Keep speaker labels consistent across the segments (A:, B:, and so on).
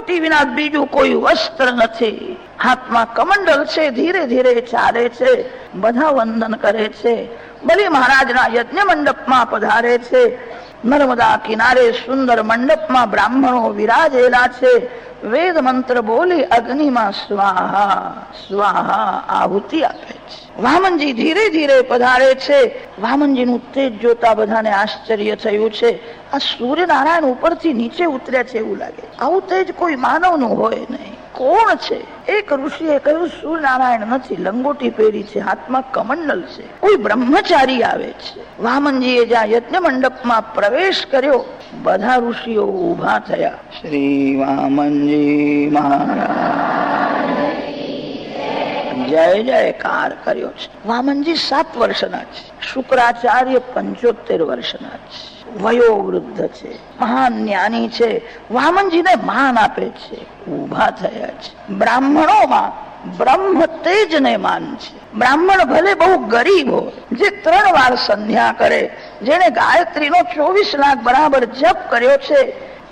A: લંગોટી વિના બીજું કોઈ વસ્ત્ર નથી. હાથમાં કમંડલ છે, ધીરે ધીરે ચાલે છે, બધા વંદન કરે છે. બલી મહારાજના યજ્ઞ મંડપમાં પધારે છે. નર્મદા કિનારે સુંદર મંડપમાં બ્રાહ્મણો વિરાજેલા છે. વેદ મંત્ર બોલી, અગ્નિમાં સ્વાહા સ્વાહા આહુતિ આપે છે. વામનજી ધીરે ધીરે પધારે છે. વામનજીનું તેજ જોતા બધાને આશ્ચર્ય થયું છે. આ સૂર્યનારાયણ ઉપરથી નીચે ઉતર્યા છે એવું લાગે. આવું તેજ કોઈ માનવનું હોય નહીં. કોણ છે? એક ઋષિએ કહ્યું, સૂર્યનારાયણ નથી, લંગોટી પહેરી છે, હાથમાં કમંડલ છે. કોઈ બ્રહ્મચારી આવે છે. વામનજીએ જ્યાં યજ્ઞ મંડપમાં પ્રવેશ કર્યો, બધા ઋષિઓ ઊભા થયા. શ્રી વામનજી મહારાજ. જય જયકાર કર્યો છે. વામનજી સાત વર્ષના છે. શુક્રાચાર્ય પંચોતેર વર્ષના છે. વયો વૃદ્ધ છે, મહાન જ્ઞાની છે, વામનજીને માન આપે છે, ઊભા થયા છે. બ્રાહ્મણોમાં બ્રહ્મ તેજને માન છે. બ્રાહ્મણ ભલે બહુ ગરીબ હોય, જે ત્રણ વાર સંધ્યા કરે જેને ગાયત્રીનો ચોવીસ લાખ બરાબર જપ કર્યો છે,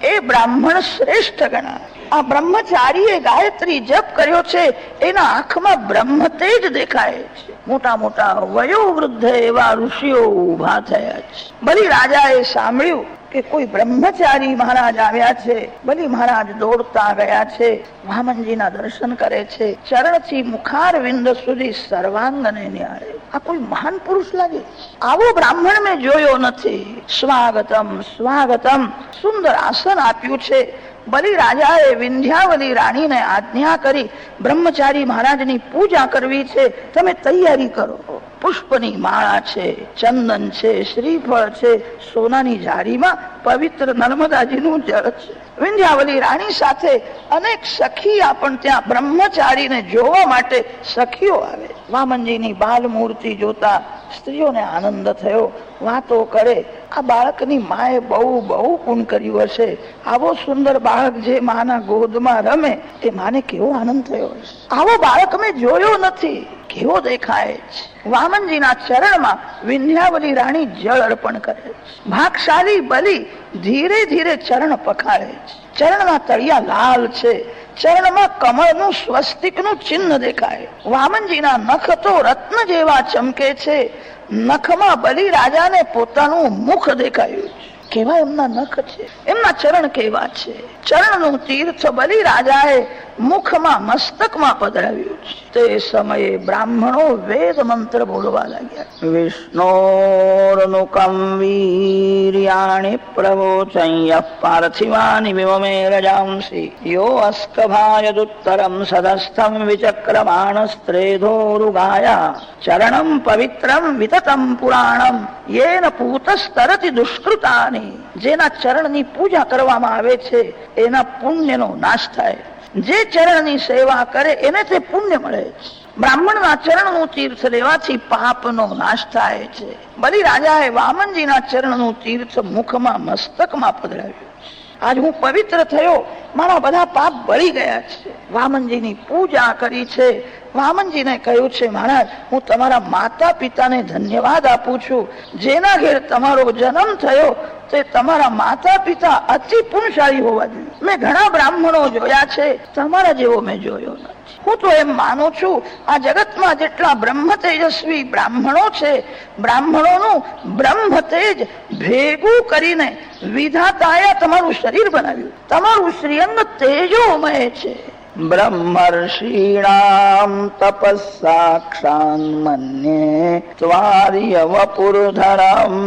A: એ બ્રાહ્મણ શ્રેષ્ઠ ગણાય. આ બ્રહ્મચારીએ ગાયત્રી જપ કર્યો છે, એના આંખમાં બ્રહ્મ તેજ દેખાય છે. મોટા મોટા વયોવૃદ્ધ એવા ઋષિઓ ઊભા થયા છે. બલી રાજાએ સાંભળ્યું કે કોઈ બ્રહ્મચારી મહારાજ આવ્યા છે, બલી મહારાજ દોડતા ગયા છે, વામનજીના દર્શન કરે છે, ચરણથી મુખાર વિંદ સુધી સર્વાંગને નિહાળે આ કોઈ મહાન પુરુષ લાગે? આવો બ્રાહ્મણ મેં જોયો નથી. સ્વાગતમ સ્વાગતમ. સુંદર આસન આપ્યું છે. બલિ રાજાએ વિંધ્યાવલી રાણીને આજ્ઞા કરી બ્રહ્મચારી મહારાજની પૂજા કરવી છે. તમે તૈયારી કરો. પુષ્પની માળા છે, ચંદન છે, શ્રીફળ છે, સોનાની જારીમાં પવિત્ર નર્મદાજીનું જળ છે. વિંધ્યાવલી રાણી સાથે અનેક સખી પણ ત્યાં બ્રહ્મચારીને જોવા માટે સખીઓ આવે. વામનજીની બાલ મૂર્તિ જોતા સ્ત્રીઓને આનંદ થયો. વાતો કરે, આ બાળકની માએ બહુ બહુ પૂન કર્યું હશે. આવો સુંદર બાળક જે માના ગોદમાં રમે એ માને કેવો આનંદ થયો હશે? આવો બાળક મેં જોયો નથી. કેવો દેખાય છે? વામનજીના ચરણમાં વિંધ્યાવલી રાણી જળ અર્પણ કરે છે. ભાગશાળી બલી ધીરે ધીરે ચરણ પખાડે છે. ચરણના તળિયા લાલ છે. ચરણમાં કમળનું, સ્વસ્તિકનું ચિહ્ન દેખાય. વામનજીના નખ તો રત્ન જેવા ચમકે છે. નખમાં બલિ રાજાને પોતાનું મુખ દેખાયું છે. કેવા એમના નખ છે. એમના ચરણ કેવા છે? ચરણનું તીર્થ બલિ રાજાએ મુખમાં, મસ્તકમાં પધરાવ્યું છે. તે સમયે બ્રાહ્મણો વેદ મંત્ર બોલવા લાગ્યા. વિષ્ણોરનુકમ વીર્યાણી પ્રવોચય પાર્થિવાની વિમમે રજાંસી. યો અસ્કભાયદુત્તરમ સદસ્થમ વિચક્રમાણસ્ત્રેધોરુગાયા. ચરણમ પવિત્રમ વિતતમ પુરાણમ. યેન પૂતસ્તરતિ દુષ્કૃતાની જેના ચરણની પૂજા કરવામાં આવે છે, એના પુણ્યનો નાશ થાય. જે ચરણની સેવા કરે એને તે પુણ્ય મળે. છે બ્રાહ્મણના ચરણનું તીર્થ લેવાથી પાપનો નાશ થાય છે. બલિ રાજાએ વામનજીના ચરણનું તીર્થ મુખમાં, મસ્તકમાં પધરાવ્યું. આજ હું પવિત્ર થયો, મારા બધા પાપ બળી ગયા છે. વામનજીની પૂજા કરી છે. વામનજીને કહ્યું છે, મહારાજ, હું તમારા માતા પિતાને ધન્યવાદ આપું છું. જેના ઘેર તમારો જન્મ થયો તે તમારા માતા પિતા અતિ પુણશાળી હોવા જોઈએ. મેં ઘણા બ્રાહ્મણો જોયા છે. તમારા જેવો મેં જોયો નથી. હું તો એમ માનું છું, આ જગતમાં જેટલા બ્રહ્મ તેજસ્વી બ્રાહ્મણો છે, બ્રાહ્મણોનું બ્રહ્મ તેજ ભેગું કરીને વિધાતાએ તમારું શરીર બનાવ્યું. તમારું શ્રીઅંગ તેજોમય છે. બ્રહ્મર્ષીણામ તપસ્સાક્ષાન મન્યે સ્વાર્યવપુરધરમ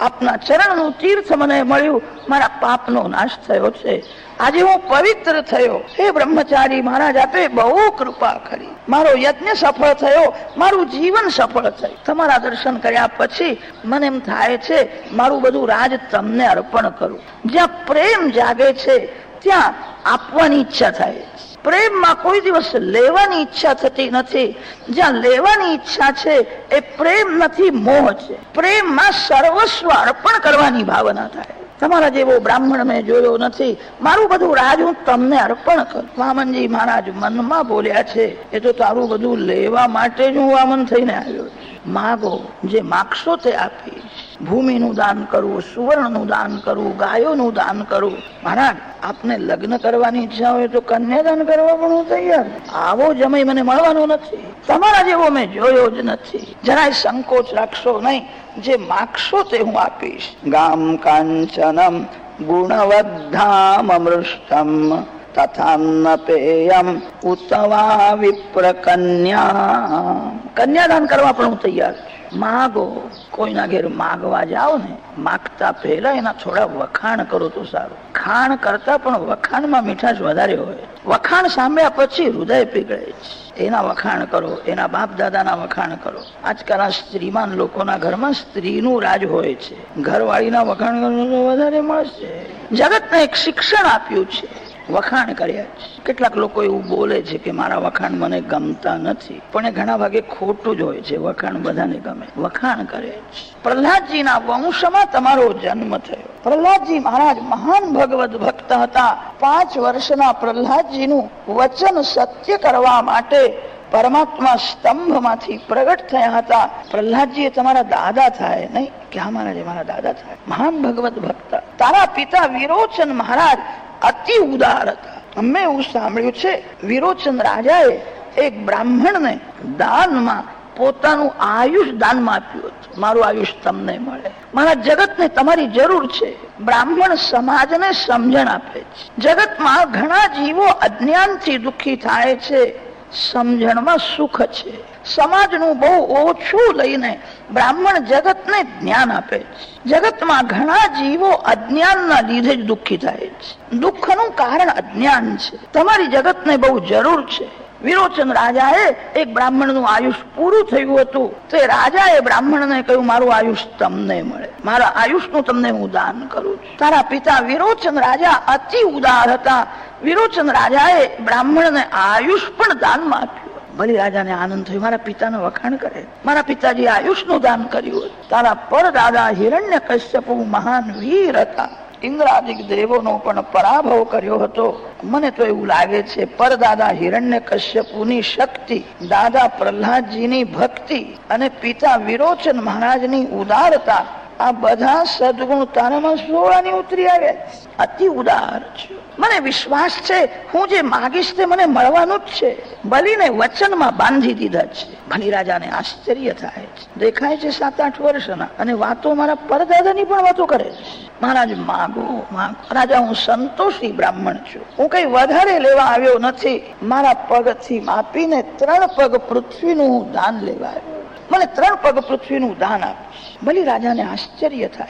A: આપના ચરણનું તીર્થ મને મળ્યું, મારા પાપનો નાશ થયો છે. આજે હું પવિત્ર થયો. હે બ્રહ્મચારી મહારાજ આપે બહુ કૃપા કરી. મારો યજ્ઞ સફળ થયો, મારું જીવન સફળ થયું. તમારા દર્શન કર્યા પછી મને એમ થાય છે, મારું બધું રાજ તમને અર્પણ કરું. જ્યાં પ્રેમ જાગે છે ત્યાં આપવાની ઈચ્છા થાય પ્રેમમાં કોઈ દિવસ લેવાની ઈચ્છા થતી નથી. જ્યાં લેવાની ઈચ્છા છે, એ પ્રેમ નથી, મોહ છે. પ્રેમમાં સર્વસ્વ અર્પણ કરવાની ભાવના થાય. તમારા જેવો બ્રાહ્મણ મેં જોયો નથી. મારું બધું રાજ હું તમને અર્પણ કરું. વામનજી મહારાજ મનમાં બોલ્યા છે, એ તો તારું બધું લેવા માટે જ હું વામન થઈને આવ્યો માગો, જે માગશો તે આપીશ. ભૂમિનું દાન કરવું સુવર્ણનું દાન કરવું ગાયોનું દાન કરવું મહારાજ, આપને લગ્ન કરવાની ઈચ્છા હોય તો કન્યાદાન કરવા પણ હું તૈયાર આવો જમય મને મળવાનો નથી. તમારા જેવો મેં જોયો જ નથી. જરાય સંકોચ રાખશો નહીં. જે માગશો તે હું આપીશ. ગામ કાંચનમ ગુણવદ્ધામ અમૃષ્ટમ તથાન્ન પેયમ ઉતવા વિપ્ર કન્યા કન્યાદાન કરવા પણ હું તૈયાર છું માગો કોઈના ઘેર માગવા જાઓ ને માગતા પહેલા એના થોડા વખાણ કરો તો સારું ખાણ કરતા પણ વખાણમાં મીઠાશ વધારે હોય વખાણ સાંભળ્યા પછી હૃદય પીગળે છે એના વખાણ કરો એના બાપ દાદાના વખાણ કરો આજકાલ સ્ત્રીમાન લોકોના ઘરમાં સ્ત્રીનું રાજ હોય છે। ઘરવાળીના વખાણ વધારે મળશે। જગતને એક શિક્ષણ આપ્યું છે। વખાણ કર્યા છે. કેટલાક લોકો એવું બોલે છે કે મારા વખાણ મને ગમતા નથી, પણ એ ઘણા ભાગે ખોટું જ હોય છે. વખાણ બધાને ગમે. વખાણ કરે છે. પ્રહલાદજીના વંશમાં તમારો જન્મ થયો. પ્રહલાદજી મહારાજ મહાન ભગવત ભક્ત હતા. પાંચ વર્ષના પ્રહલાદજીનું વચન સત્ય કરવા માટે પરમાત્મા સ્તંભમાંથી પ્રગટ થયા હતા. પ્રહલાદજી તમારા દાદા થાય નહીં? કે હા મહારાજ, એ મારા દાદા થાય? મહાન ભગવત ભક્ત. તારા પિતા વિરોચન મહારાજ અતિ ઉદાર હતા અમે એવું સાંભળ્યું છે, વિરોચન રાજાએ એક બ્રાહ્મણને દાનમાં પોતાનું આયુષ દાનમાં આપ્યું હતું. મારું આયુષ તમને મળે. મારા જગતને તમારી જરૂર છે. બ્રાહ્મણ સમાજને સમજણ આપે છે. જગતમાં ઘણા જીવો અજ્ઞાનથી દુઃખી થાય છે. સમજણમાં સુખ છે. સમાજનું બહુ ઓછું લઈને બ્રાહ્મણ જગતને જ્ઞાન આપે છે. જગતમાં ઘણા જીવો અજ્ઞાનના લીધે જ દુઃખી થાય છે. દુઃખનું કારણ અજ્ઞાન છે. તમારી જગતને બહુ જરૂર છે. વિરોચન રાજાએ એક બ્રાહ્મણનું આયુષ પૂરું થયું હતું. તે રાજાએ બ્રાહ્મણને કહ્યું, મારું આયુષ તમને મળે. મારા આયુષનું તમને હું દાન કરું છું. તારા પિતા વિરોચન રાજા અતિ ઉદાર હતા. વિરોચન રાજાએ બ્રાહ્મણને આયુષ પણ દાનમાં આપ્યું. ભલે રાજાને આનંદ થયો. મારા પિતાને વખાણ કરે. મારા પિતાજી આયુષનું દાન કર્યું તારા પરદાદા હિરણ્ય કશ્યપુ મહાન વીર હતા. ઇન્દ્રાદિક દેવોનો પણ પરાભવ કર્યો હતો. મને તો એવું લાગે છે, પરદાદા હિરણ્ય કશ્યપુની શક્તિ, દાદા પ્રહલાદજીની ભક્તિ અને પિતા વિરોચન મહારાજની ઉદારતા આ બધા સદગુણ તારામાં સોળાની ઉતરી આવે. અતિ ઉદાર છે. મને વિશ્વાસ છે. હું જે માગીશ તે મને મળવાનું જ છે. બલીને વચનમાં બાંધી દીધા છે. ભલી રાજાને આશ્ચર્ય થાય છે. દેખાય છે સાત આઠ વર્ષના અને વાતો મારા પરદાદાની પણ વાતો કરે છે. મહારાજ, માગો માગો. રાજા, હું સંતોષી બ્રાહ્મણ છું. હું કઈ વધારે લેવા આવ્યો નથી. મારા પગથી માપીને ત્રણ પગ પૃથ્વીનું હું દાન લેવા આવ્યો મને ત્રણ પગ પૃથ્વીનું દાન આપીશ. બલી રાજાને આશ્ચર્ય થાય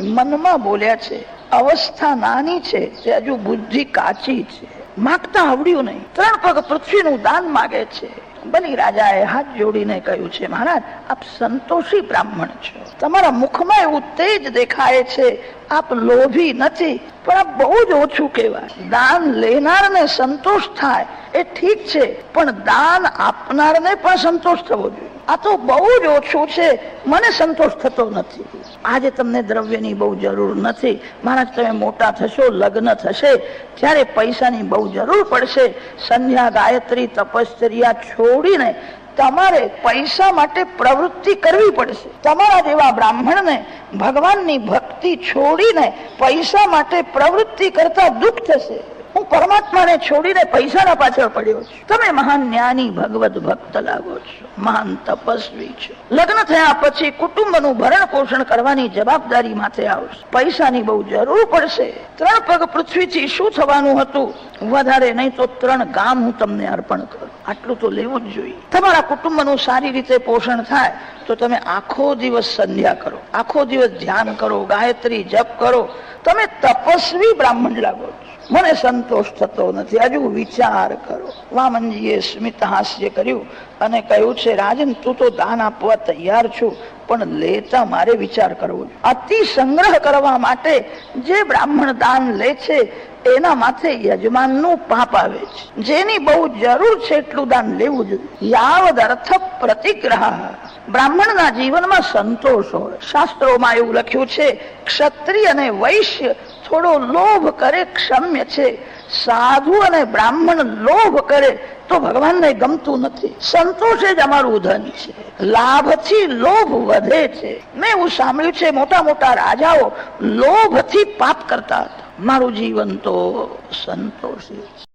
A: મનમાં બોલ્યા છે, અવસ્થા નાની છે તે હજુ બુદ્ધિ કાચી છે. માગતા આવડ્યું નહીં. ત્રણ પગ પૃથ્વીનું દાન માગે છે. બલી રાજાએ હાથ જોડીને કહ્યું છે, મહારાજ, આપ સંતોષી બ્રાહ્મણ છો. તમારા મુખમાં એવું તેજ દેખાય છે. આપ લોભી નથી, પણ આપ બહુ જ ઓછું કહેવાય. દાન લેનારને સંતોષ થાય. એ ઠીક છે, પણ દાન આપનારને પણ સંતોષ થવો જોઈએ. આ તો બહુ જ ઓછું છે. મને સંતોષ થતો નથી. આજે તમને દ્રવ્યની બહુ જરૂર નથી. મહારાજ તમે મોટા થશો, લગ્ન થશે ત્યારે પૈસાની બહુ જરૂર પડશે. સંધ્યા, ગાયત્રી, તપશ્ચર્યા છોડીને તમારે પૈસા માટે પ્રવૃત્તિ કરવી પડશે. તમારા જેવા બ્રાહ્મણને, ભગવાનની ભક્તિ છોડીને પૈસા માટે પ્રવૃત્તિ કરતા દુઃખ થશે. હું પરમાત્માને છોડીને પૈસાના પાછળ પડ્યો છું. તમે મહાન જ્ઞાની ભગવત ભક્ત લાગો છો. મહાન તપસ્વી છો. લગ્ન થયા પછી કુટુંબનું ભરણ પોષણ કરવાની જવાબદારી માથે આવશે. પૈસાની બહુ જરૂર પડશે. ત્રણ પગ પૃથ્વીથી શું થવાનું હતું? વધારે નહીં તો ત્રણ ગામ હું તમને અર્પણ કરું. આટલું તો લેવું જ જોઈએ. તમારા કુટુંબનું સારી રીતે પોષણ થાય તો તમે આખો દિવસ સંધ્યા કરો. આખો દિવસ ધ્યાન કરો, ગાયત્રી જપ કરો. તમે તપસ્વી બ્રાહ્મણ લાગો છો. મને સંતોષ થતો નથી. હજુ વિચાર કરો. વામનજીએ સ્મિત હાસ્ય કર્યું અને કહ્યું છે, રાજન, તું તો દાન આપવા તૈયાર છું, પણ લેતા મારે વિચાર કરવો અતિ સંગ્રહ કરવા માટે જે બ્રાહ્મણ દાન લે છે, એના માથે યજમાનનું પાપ આવે છે. જેની બહુ જરૂર છે એટલું દાન લેવું જોઈએ યાવદ અર્થ પ્રતિગ્રહ. બ્રાહ્મણના જીવનમાં સંતોષ હોય. શાસ્ત્રોમાં એવું લખ્યું છે, ક્ષત્રિય અને વૈશ્ય થોડો લોભ કરે, ક્ષમ્ય છે. સાધુ અને બ્રાહ્મણ લોભ કરે, તો ભગવાનને ગમતું નથી. સંતોષ જ અમારું ધન છે. લાભથી લોભ વધે છે. મેં એવું સાંભળ્યું છે મોટા મોટા રાજાઓ લોભથી પાપ કરતા હતા. મારું જીવન તો સંતોષી છે.